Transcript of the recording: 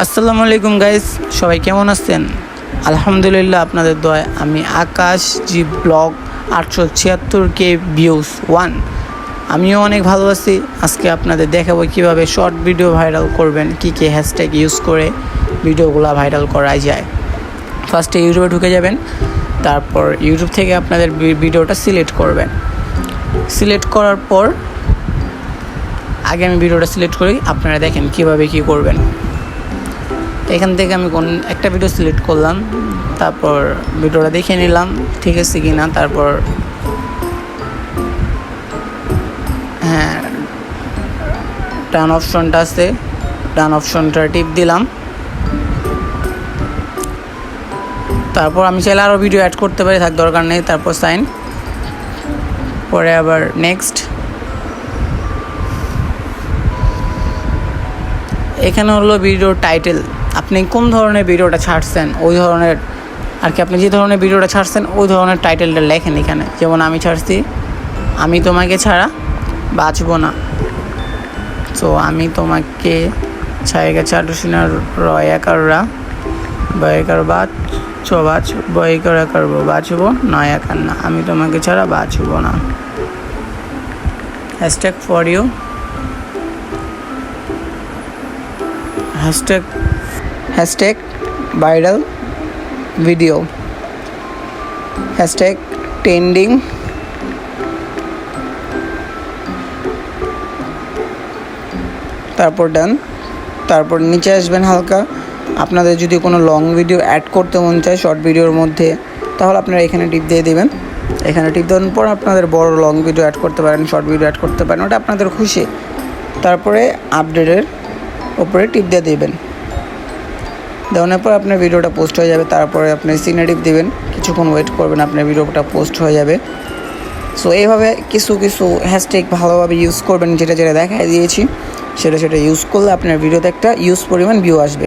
আসসালামু আলাইকুম গাইস, সবাই কেমন আছেন? আলহামদুলিল্লাহ আপনাদের দয় আমি আকাশ জি ব্লগ আটশো ছিয়াত্তর কে ভিউস ওয়ান আমিও অনেক ভালো আছি, আজকে আপনাদের দেখাবো কীভাবে শর্ট ভিডিও ভাইরাল করবেন, কী কী হ্যাশট্যাগ ইউজ করে ভিডিওগুলো ভাইরাল করা যায়। ফার্স্টে ইউটিউবে ঢুকে যাবেন, তারপর ইউটিউব থেকে আপনাদের ভিডিওটা সিলেক্ট করবেন। সিলেক্ট করার পর, আগে আমি ভিডিওটা সিলেক্ট করি, আপনারা দেখেন কীভাবে কি করবেন। এখান থেকে আমি কোন একটা ভিডিও সিলেক্ট করলাম, তারপর ভিডিওটা দেখে নিলাম, ঠিক আছে কি না তারপর হ্যাঁ ডান অপশনটা আছে ডান অপশনটা টিপ দিলাম। তারপর আমি চাইলে আরও ভিডিও অ্যাড করতে পারি, থাক দরকার নেই, তারপর সাইন পরে আবার নেক্সট এখানে হলো ভিডিওর টাইটেল আপনি কোন ধরনের ভিডিওটা ছাড়ছেন, ওই ধরনের, আর কি আপনি যে ধরনের ভিডিওটা ছাড়ছেন, ওই ধরনের টাইটেলটা লেখেন এখানে। যেমন আমি ছাড়ছি, আমি তোমাকে ছাড়া বাঁচবো না। তো আমি তোমাকে ছায়গা চাটুসিনার রয়াকাররা বয়কার বাচ বাচ বয়কার করব বাঁচবো নয়া কান্না আমি তোমাকে ছাড়া বাঁচবো না। Hashtag for you. Hashtag hashtag viral video hashtag trending তারপর ডান তারপর নিচে আসবেন হালকা। আপনাদের যদি কোনো লং ভিডিও অ্যাড করতে মন চায় শর্ট ভিডিওর মধ্যে, তাহলে আপনারা এখানে টিপ দিয়ে দেবেন। এখানে টিপ দেওয়ার পর আপনাদের বড় লং ভিডিও অ্যাড করতে পারেন শর্ট ভিডিও অ্যাড করতে পারেন, ওটা আপনাদের খুশি। তারপরে আপডেটের ওপরে টিপ দিয়ে দেবেন। দেওয়ানোর পর আপনার ভিডিওটা পোস্ট হয়ে যাবে, তারপরে আপনি সিনারিপ দেবেন। কিছুক্ষণ ওয়েট করবেন, আপনার ভিডিওটা পোস্ট হয়ে যাবে। সো এইভাবে কিছু কিছু হ্যাশট্যাগ ভালোভাবে ইউজ করবেন, যেটা যেটা দেখায় দিয়েছি, সেটা সেটা ইউজ করলে আপনার ভিডিওতে একটা ইউজ পরিমাণ ভিউ আসবে।